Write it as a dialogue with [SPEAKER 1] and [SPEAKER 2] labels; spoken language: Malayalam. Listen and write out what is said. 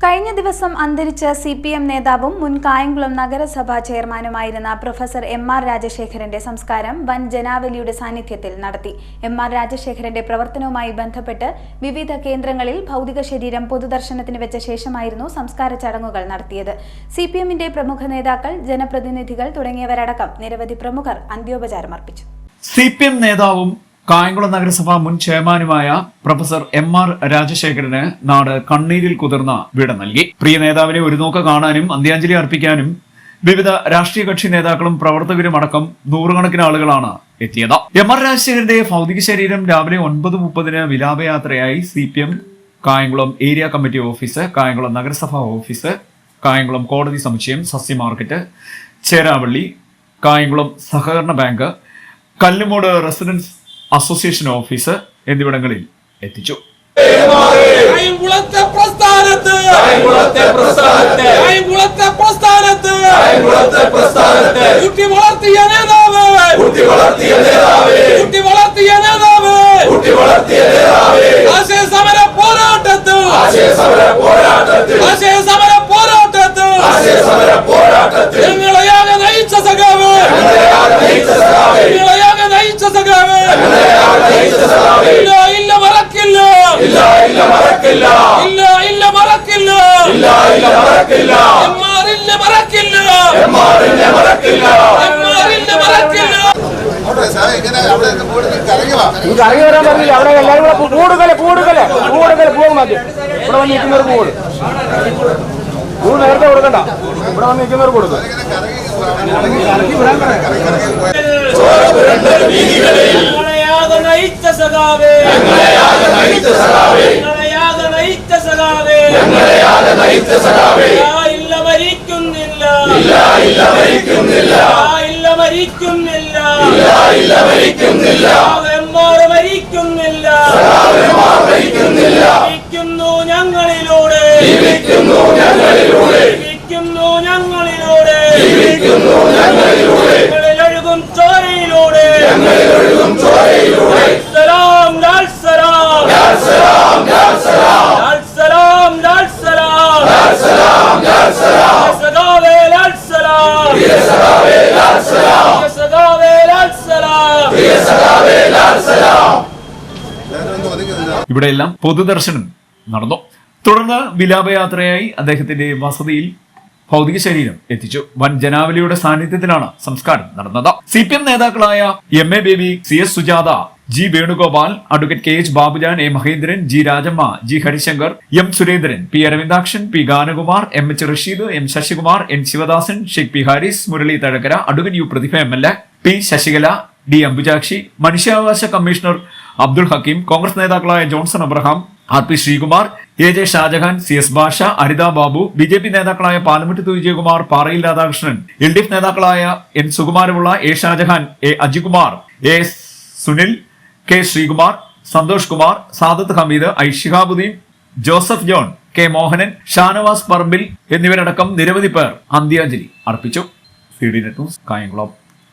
[SPEAKER 1] കഴിഞ്ഞ ദിവസം അന്തരിച്ച സി പി എം നേതാവും മുൻ കായംകുളം നഗരസഭാ ചെയർമാനുമായിരുന്ന പ്രൊഫസർ എം ആർ രാജശേഖരന്റെ സംസ്കാരം വൻ ജനാവലിയുടെ സാന്നിധ്യത്തിൽ നടത്തി. എം ആർ രാജശേഖരന്റെ പ്രവർത്തനവുമായി ബന്ധപ്പെട്ട് വിവിധ കേന്ദ്രങ്ങളിൽ ഭൗതിക ശരീരം പൊതുദർശനത്തിന് വെച്ച ശേഷമായിരുന്നു സംസ്കാര ചടങ്ങുകൾ നടത്തിയത്. സി പി എമ്മിന്റെ പ്രമുഖ നേതാക്കൾ ജനപ്രതിനിധികൾ തുടങ്ങിയവരടക്കം നിരവധി പ്രമുഖർ അന്ത്യോപചാരം അർപ്പിച്ചു
[SPEAKER 2] സി പി എം നേതാവും കായംകുളം നഗരസഭ മുൻ ചെയർമാനുമായ പ്രൊഫസർ എം ആർ രാജശേഖരന് നാട് കണ്ണീരിൽ കുതിർന്ന വിട നൽകി. പ്രിയ നേതാവിനെ ഒരു നോക്ക കാണാനും അന്ത്യാഞ്ജലി അർപ്പിക്കാനും വിവിധ രാഷ്ട്രീയ കക്ഷി നേതാക്കളും പ്രവർത്തകരും അടക്കം നൂറുകണക്കിന് ആളുകളാണ് എത്തിയത്. എം ആർ രാജശേഖരന്റെ ഭൗതിക ശരീരം രാവിലെ ഒൻപത് മുപ്പതിന് വിലാപയാത്രയായി C P M Kayamkulam area committee office Kayamkulam നഗരസഭാ ഓഫീസ് കായംകുളം കോടതി സമുച്ചയം സസ്യ മാർക്കറ്റ് ചേരാവള്ളി കായംകുളം സഹകരണ bank Kallumoodu residence association office എന്നിവിടങ്ങളിൽ എത്തിച്ചു.
[SPEAKER 3] പ്രസ്ഥാനത്തെ
[SPEAKER 4] കായംകുളത്തെ പ്രസ്ഥാനത്ത്
[SPEAKER 3] കായംകുളത്തെ പ്രസ്ഥാനത്തെ കുട്ടി വളർത്തിയ നേതാവ്
[SPEAKER 4] കുട്ടി വളർത്തിയ നേതാവേ
[SPEAKER 3] കുട്ടി വളർത്തിയ നേതാവ്
[SPEAKER 4] കുട്ടി വളർത്തിയ നേതാവേ
[SPEAKER 3] ആശയ സമര പോരാട്ടത്തിൽ
[SPEAKER 4] ആശയ സമര പോരാട്ടത്തിൽ
[SPEAKER 3] ആശയ സമര പോരാട്ടത്തിൽ
[SPEAKER 4] ആശയ സമര പോരാട്ടത്തിൽ
[SPEAKER 3] ഞങ്ങളെയാകെ നയിച്ച സഖാവ്
[SPEAKER 4] ഞങ്ങളെയാകെ നയിച്ച സഖാവേ
[SPEAKER 3] ഞങ്ങളെയാകെ നയിച്ച സഖാവ്
[SPEAKER 4] ഞങ്ങളെയാകെ നയിച്ച സഖാവേ
[SPEAKER 3] ഇല്ല ഇല്ല മറക്കില്ല
[SPEAKER 4] ഇല്ല ഇല്ല മറക്കില്ല.
[SPEAKER 3] ഇല്ല ഇല്ല മറക്കില്ല.
[SPEAKER 4] ഇല്ല ഇല്ല മറക്കില്ല.
[SPEAKER 3] എമ്മാറില്ല മറക്കില്ല.
[SPEAKER 4] എമ്മാറിനെ മറക്കില്ല.
[SPEAKER 3] എമ്മാറില്ല മറക്കില്ല.
[SPEAKER 5] നിങ്ങൾക്ക് ഇറങ്ങി വരാൻ പറഞ്ഞില്ല അവിടെ എല്ലാവരും കൂടെ കൂടുതൽ കൂടുതൽ കൂടുതൽ പോകും മതി. ഇവിടെ വന്ന് നിൽക്കുന്നവർ കൂടും. കൂട് നേരത്തെ കൊടുക്കണ്ട. ഇവിടെ വന്ന് നിൽക്കുന്നവർ കൊടുക്കും
[SPEAKER 3] നയിച്ച സഖാവേ.
[SPEAKER 4] നയിച്ച സഖാവേ.
[SPEAKER 3] സഖാവേ
[SPEAKER 4] ഞങ്ങളെയാകെ നയിച്ച സഖാവേ.
[SPEAKER 3] ഇല്ല മരിക്കുന്നില്ല.
[SPEAKER 4] ഇല്ല ഇല്ല മരിക്കുന്നില്ല.
[SPEAKER 3] ഇല്ല മരിക്കുന്നില്ല.
[SPEAKER 4] ഇല്ല ഇല്ല മരിക്കുന്നില്ല.
[SPEAKER 3] എമ്മാറ് മരിക്കുന്നില്ല.
[SPEAKER 4] സഖാവന്മാർ മരിക്കുന്നില്ല.
[SPEAKER 3] ജീവിക്കുന്നു ഞങ്ങളിലൂടെ.
[SPEAKER 4] ജീവിക്കുന്നു ഞങ്ങളിലൂടെ.
[SPEAKER 3] ജീവിക്കുന്നു ഞങ്ങളിലൂടെ.
[SPEAKER 4] ജീവിക്കുന്നു ഞങ്ങളിലൂടെ.
[SPEAKER 3] ഞങ്ങളിലൊഴുകും ചോരയിലൂടെ.
[SPEAKER 4] ഞങ്ങളിലൊഴുകും
[SPEAKER 2] ഇവിടെയെല്ലാം പൊതുദർശനം നടന്നു. തുടർന്ന് വിലാപയാത്രയായി അദ്ദേഹത്തിന്റെ വസതിയിൽ ഭൗതിക ശരീരം എത്തിച്ചു. വൻ ജനാവലിയുടെ സാന്നിധ്യത്തിലാണ് സംസ്കാരം നടന്നത്. സി പി എം നേതാക്കളായ M A Baby C S Sujatha G Venugopal advocate K H Babujan A Mahendran G Rajamma G Harishankar M Surendran P Aravindakshan P Ganakumar M H Rasheed M Sasikumar N Sivadasan Sheikh P Haris Murali Thazhakkara advocate U Prathibha M L A P Sasikala D Ambujakshi മനുഷ്യാവകാശ കമ്മീഷണർ അബ്ദുൾ ഹക്കീം കോൺഗ്രസ് നേതാക്കളായ Johnson Abraham R P Sreekumar A J Shajahan C S Basha Aritha Babu B J P നേതാക്കളായ Palamuttath Vijayakumar Parayil Radhakrishnan L D F നേതാക്കളായ N Sukumaramulla A Shajahan A Ajikumar A Sunil K Sreekumar Santhosh Kumar Sadath Hameed I Shihabuddin Joseph John K Mohanan Shanavas Parambil എന്നിവരടക്കം നിരവധി പേർ അന്ത്യാഞ്ജലി അർപ്പിച്ചു. C D net news Kayamkulam.